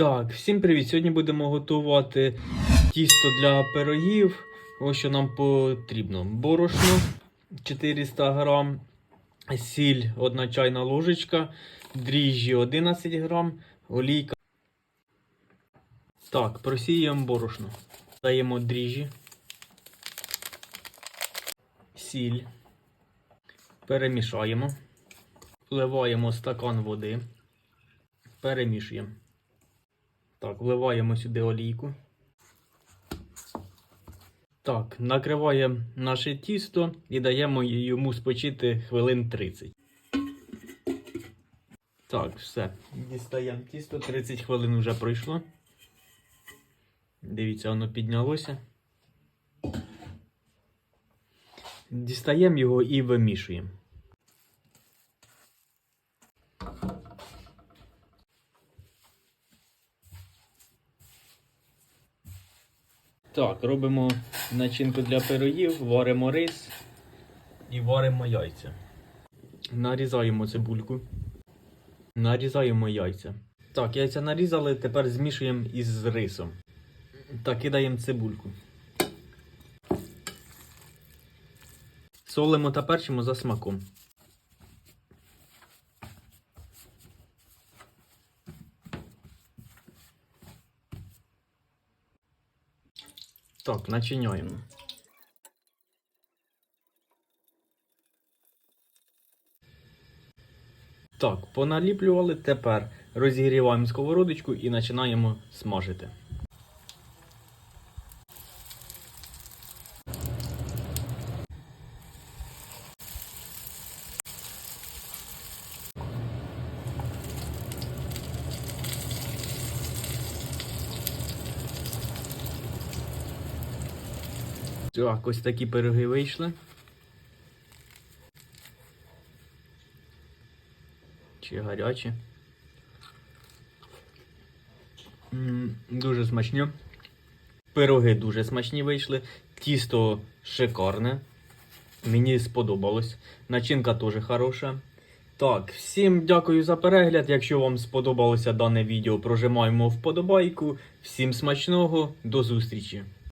Так, всім привіт! Сьогодні будемо готувати тісто для пирогів. Ось що нам потрібно: борошно 400 грам, сіль 1 чайна ложечка, дріжджі 11 грам, олійка. Так, просіємо борошно. Даємо дріжджі, сіль, перемішаємо, вливаємо стакан води, перемішуємо. Так, вливаємо сюди олійку. Так, накриваємо наше тісто і даємо йому спочити хвилин 30. Так, все. Дістаємо тісто. 30 хвилин вже пройшло. Дивіться, воно піднялося. Дістаємо його і вимішуємо. Так, робимо начинку для пирогів, варимо рис і варимо яйця. Нарізаємо цибульку. Нарізаємо яйця. Так, яйця нарізали, тепер змішуємо із рисом. Так, кидаємо цибульку. Солимо та перчимо за смаком. Так, начиняємо. Так, поналіплювали. Тепер розігріваємо сковородочку і починаємо смажити. Так, ось такі пироги вийшли. Чи гарячі. Дуже смачні. Пироги дуже смачні вийшли. Тісто шикарне. Мені сподобалось. Начинка теж хороша. Так, всім дякую за перегляд. Якщо вам сподобалося дане відео, прожимаємо вподобайку. Всім смачного, до зустрічі!